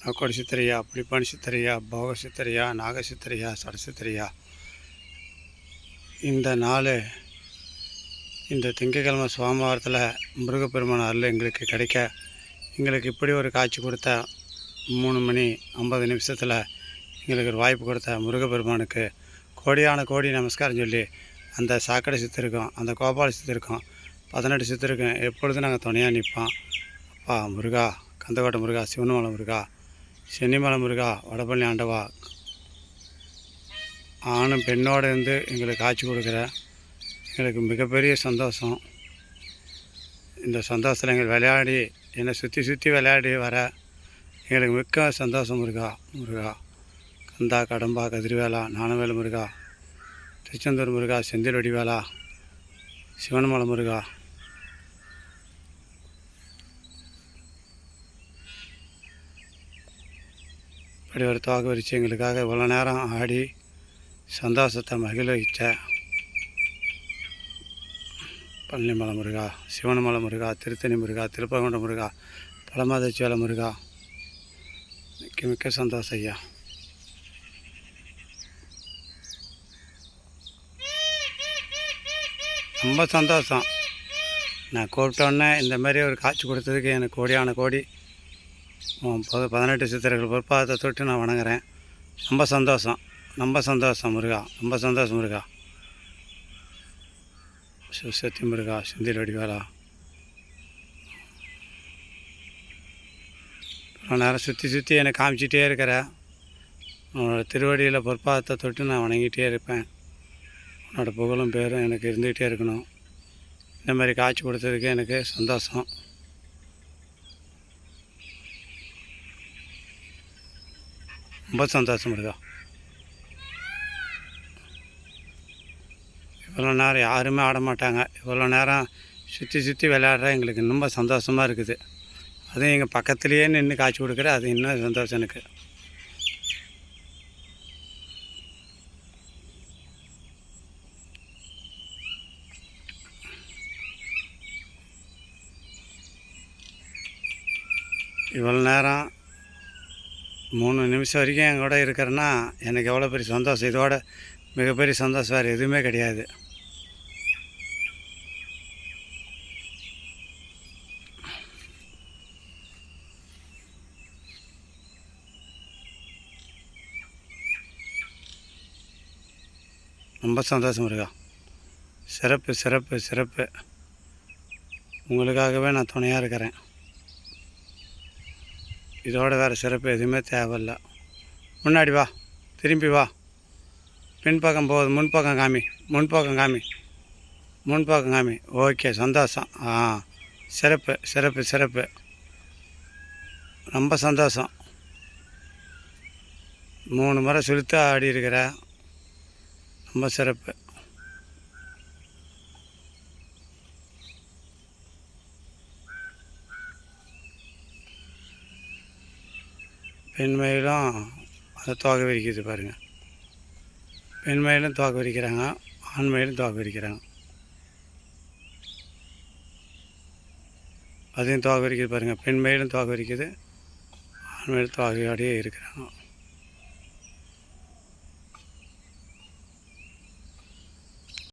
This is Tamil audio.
நோக்கோடி சித்திரையா புளிப்பான் சித்திரையா போக சித்திரையா நாக சித்திரையா சட சித்திரையா இந்த நாள் இந்த திங்கக்கிழமை சோமவாரத்தில் முருகப்பெருமான் அருள் எங்களுக்கு கிடைக்க எங்களுக்கு இப்படி ஒரு காட்சி கொடுத்த மூணு மணி ஐம்பது நிமிஷத்தில் எங்களுக்கு ஒரு வாய்ப்பு கொடுத்த முருகப்பெருமானுக்கு கோடியான கோடி நமஸ்காரம் சொல்லி அந்த சாக்கடை சித்திருக்கும் அந்த கோபால சித்திருக்கும் பதினெட்டு சித்திருக்கும் எப்பொழுதும் நாங்கள் துணையாக நிற்போம் அப்பா முருகா கந்தக்கோட்டை முருகா சிவனமலை முருகா சென்னிமலை முருகா வடபழனி ஆண்டவா ஆணும் பெண்ணோடு இருந்து எங்களுக்கு காட்சி கொடுக்குற எங்களுக்கு மிகப்பெரிய சந்தோஷம். இந்த சந்தோஷத்தில் எங்கள் விளையாடி என்னை சுற்றி சுற்றி விளையாடி வர எங்களுக்கு மிக்க சந்தோஷம் முருகா முருகா. கந்தா கடம்பா கதிர்வேலா ஞானவேலு முருகா திருச்செந்தூர் முருகா செந்தில் வடிவேலா சிவன்மலை முருகா. இப்படி ஒரு தோகை விரிச்சு எங்களுக்காக இவ்வளோ நேரம் ஆடி சந்தோஷத்தை மகிழ்விச்ச பழனிமலை முருகா சிவனமலை முருகா திருத்தணி முருகா திருப்பகுண்ட முருகா பழமாதச்சுவேல முருகா. மிக்க மிக்க சந்தோஷம் ஐயா. ரொம்ப சந்தோஷம். நான் கூப்பிட்டோன்னே இந்த மாதிரி ஒரு காட்சி கொடுத்ததுக்கு எனக்கு கோடியான கோடி. பதினெட்டு சித்திரைகள் பொற்பாதத்தை தொட்டு நான் வணங்குறேன். ரொம்ப சந்தோஷம். ரொம்ப சந்தோஷம் முருகா. ரொம்ப சந்தோஷம் முருகா. சிவசக்தி முருகா செந்தில் வடிவாலா. இவ்வளோ நேரம் சுற்றி சுற்றி என்னை காமிச்சிட்டே இருக்கிற. உன்னோட திருவடியில் பொற்பாதத்தை தொட்டு நான் வணங்கிட்டே இருப்பேன். உன்னோட புகழும் பேரும் எனக்கு இருந்துகிட்டே இருக்கணும். இந்த மாதிரி காட்சி கொடுத்ததுக்கு எனக்கு சந்தோஷம். ரொம்ப சந்தோஷம் இருக்கா? இவ்வளோ நேரம் யாருமே ஆட மாட்டாங்க. இவ்வளோ நேரம் சுற்றி சுற்றி விளையாடுற எங்களுக்கு ரொம்ப சந்தோஷமாக இருக்குது. அதுவும் எங்கள் பக்கத்துலேயே நின்று காய்ச்சி கொடுக்குற அது இன்னும் சந்தோஷம் எனக்கு. இவ்வளோ நேரம் மூணு நிமிஷம் வரைக்கும் என் கூட இருக்கிறேன்னா எனக்கு எவ்வளோ பெரிய சந்தோஷம். இதோட மிகப்பெரிய சந்தோஷம் வேறு எதுவுமே கிடையாது. ரொம்ப சந்தோஷம் இருக்கா சிறப்பு சிறப்பு சிறப்பு. உங்களுக்காகவே நான் துணையாக இருக்கிறேன். இதோட வேறு சிறப்பு எதுவுமே தேவையில்ல. முன்னாடி வா திரும்பி வா. பின்பக்கம் போகுது முன்பக்கம் காமி முன்பக்கம் காமி முன்பக்கம் காமி. ஓகே சந்தோஷம். ஆ சிறப்பு சிறப்பு சிறப்பு. ரொம்ப சந்தோஷம். மூணு முறை சுழுத்து ஆடி இருக்கிற ரொம்ப சிறப்பு. பெண்மயிலும் அதை தோகை விரிக்குது பாருங்கள் பெண்மயிலும் தோகை விரிக்கிறாங்க ஆண்மயிலும் தோகை விரிக்கிறாங்க அதையும் தோகை விரிக்குது பாருங்கள் பெண்மயிலும் தோகை விரிக்குது ஆண்மயிலும் தோகையோடையே இருக்கிறாங்க.